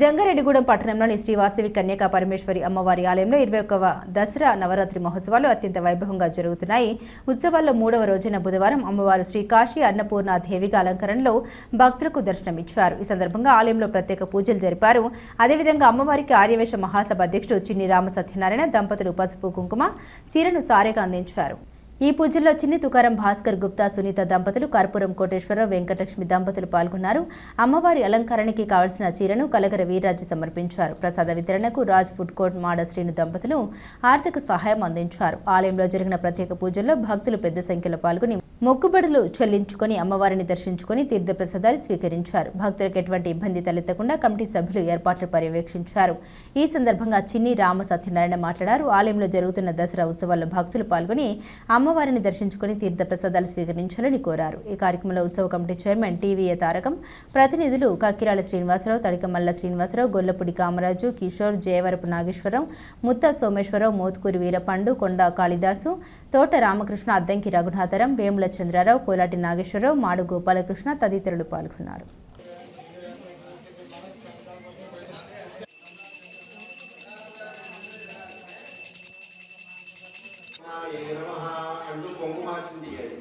జంగారెడ్డిగూడెం పట్టణంలోని శ్రీవాసవి కన్యకా పరమేశ్వరి అమ్మవారి ఆలయంలో ఇరవై ఒక్కవ దసరా నవరాత్రి మహోత్సవాలు అత్యంత వైభవంగా జరుగుతున్నాయి. ఉత్సవాల్లో మూడవ రోజున బుధవారం అమ్మవారు శ్రీ కాశీ అన్నపూర్ణ దేవిగా అలంకరణలో భక్తులకు దర్శనమిచ్చారు. ఈ సందర్భంగా ఆలయంలో ప్రత్యేక పూజలు జరిపారు. అదేవిధంగా అమ్మవారికి ఆర్యవేశ మహాసభ అధ్యక్షుడు చిన్ని రామ సత్యనారాయణ దంపతులు పసుపు కుంకుమ చీరను సారెగా అందించారు. ఈ పూజల్లో చిన్ని తుకారం భాస్కర్ గుప్తా సునీత దంపతులు కర్పూరం కోటేశ్వరరావు వెంకటలక్ష్మి దంపతులు పాల్గొన్నారు. అమ్మవారి అలంకరణకి కావలసిన చీరను కలగర వీర్రాజు సమర్పించారు. ప్రసాద వితరణకు రాజ్ ఫుడ్ కోర్ట్ మాడ శ్రీను దంపతులు ఆర్థిక సహాయం అందించారు. ఆలయంలో జరిగిన ప్రత్యేక పూజల్లో భక్తులు పెద్ద సంఖ్యలో పాల్గొని మొక్కుబడులు చెల్లించుకొని అమ్మవారిని దర్శించుకొని తీర్థప్రసాదాలు స్వీకరించారు. భక్తులకు ఎటువంటి ఇబ్బంది తలెత్తకుండా కమిటీ సభ్యులు ఏర్పాట్లు పర్యవేక్షించారు. ఈ సందర్భంగా చిన్ని రామ సత్యనారాయణ మాట్లాడారు. ఆలయంలో జరుగుతున్న దసరా ఉత్సవాల్లో భక్తులు పాల్గొని అమ్మవారిని దర్శించుకొని తీర్థప్రసాదాలు స్వీకరించాలని కోరారు. ఈ కార్యక్రమంలో ఉత్సవ కమిటీ చైర్మన్ టీవీఏ తారకం ప్రతినిధులు కక్కిరాల శ్రీనివాసరావు తడికమల్ల శ్రీనివాసరావు గొల్లపూడి కామరాజు కిషోర్ జయవరపు నాగేశ్వరరావు ముత్త సోమేశ్వరరావు మోత్కూరి వీరపండు కొండ కాళిదాసు తోట రామకృష్ణ అద్దంకి రఘునాథరం వేముల చంద్రారావు కోలాటి నాగేశ్వరరావు మాడు గోపాలకృష్ణ తదితరులు పాల్గొన్నారు. అంటూ కుంకుమార్చన చేయాలి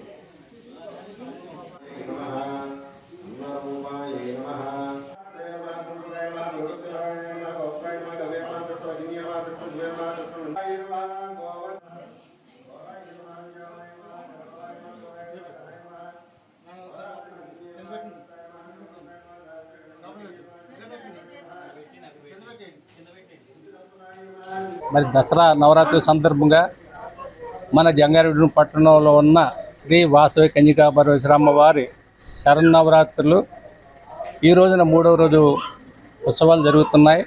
మరి దసరా నవరాత్రి సందర్భంగా మన జంగారెడ్డి పట్టణంలో ఉన్న శ్రీ వాసవి కన్యకా పరమేశ్వరమ్మ వారి శరన్నవరాత్రులు ఈ రోజున మూడవ రోజు ఉత్సవాలు జరుగుతున్నాయి.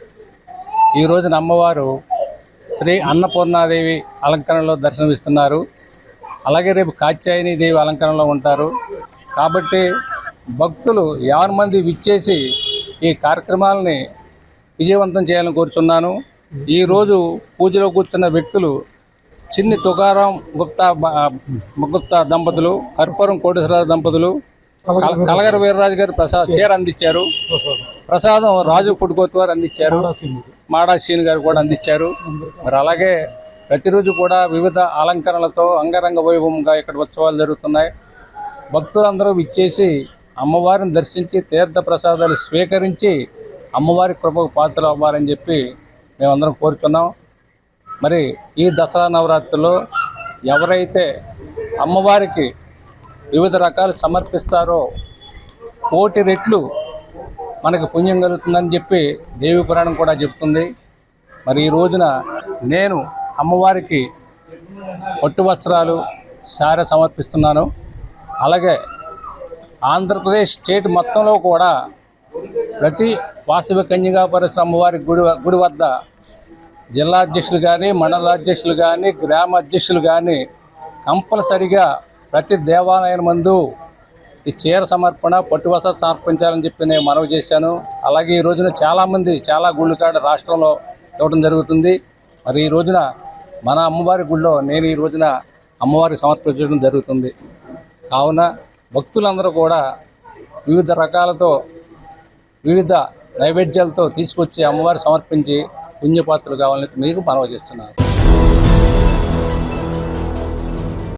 ఈ రోజున అమ్మవారు శ్రీ అన్నపూర్ణాదేవి అలంకరణలో దర్శనమిస్తున్నారు. అలాగే రేపు కాత్యాయని దేవి అలంకరణలో ఉంటారు. కాబట్టి భక్తులు యావన్ మంది విచ్చేసి ఈ కార్యక్రమాలని విజయవంతం చేయాలని కోరుచున్నాను. ఈరోజు పూజలో కూర్చున్న వ్యక్తులు చిన్ని తుకారాం గుప్తా గుప్తా దంపతులు కర్పూరం కోటేశ్వరరావు దంపతులు కల- కలగర వీర్రాజు గారు ప్రసాద్ చీర అందించారు. ప్రసాదం. రాజు కోర్ట్ వారు అందించారు. మాడా సీన్ గారు కూడా అందించారు. మరి అలాగే ప్రతిరోజు కూడా వివిధ అలంకరణలతో అంగరంగ వైభవంగా ఇక్కడ ఉత్సవాలు జరుగుతున్నాయి. భక్తులందరూ విచ్చేసి అమ్మవారిని దర్శించి తీర్థ ప్రసాదాలు స్వీకరించి అమ్మవారి కృపకు పాత్రలు అవ్వాలని చెప్పి మేమందరం కోరుతున్నాం మరి ఈ దసరా నవరాత్రిలో ఎవరైతే అమ్మవారికి వివిధ రకాలు సమర్పిస్తారో కోటి రెట్లు మనకు పుణ్యం కలుగుతుందని చెప్పి దేవి పురాణం కూడా చెప్తుంది. మరి ఈ రోజున నేను అమ్మవారికి పట్టు వస్త్రాలు సారె సమర్పిస్తున్నాను. అలాగే ఆంధ్రప్రదేశ్ స్టేట్ మొత్తంలో కూడా ప్రతి వాసవి కన్యగా పరిశ్రమ అమ్మవారి గుడి గుడి వద్ద జిల్లా అధ్యక్షులు కానీ మండల అధ్యక్షులు కానీ గ్రామ అధ్యక్షులు కానీ కంపల్సరిగా ప్రతి దేవాలయం మందు ఈ చీర సమర్పణ పట్టు వసతి సమర్పించాలని చెప్పి నేను మనవి చేశాను. అలాగే ఈ రోజున చాలామంది చాలా గుళ్ళు కాడ రాష్ట్రంలో ఇవ్వడం జరుగుతుంది. మరి ఈ రోజున మన అమ్మవారి గుళ్ళో నేను ఈ రోజున అమ్మవారి సమర్పించడం జరుగుతుంది. కావున భక్తులందరూ కూడా వివిధ రకాలతో వివిధ నైవేద్యాలతో తీసుకొచ్చి అమ్మవారి సమర్పించి పుణ్యపాత్రలు కావాలని మీకు మనవి చేస్తున్నాను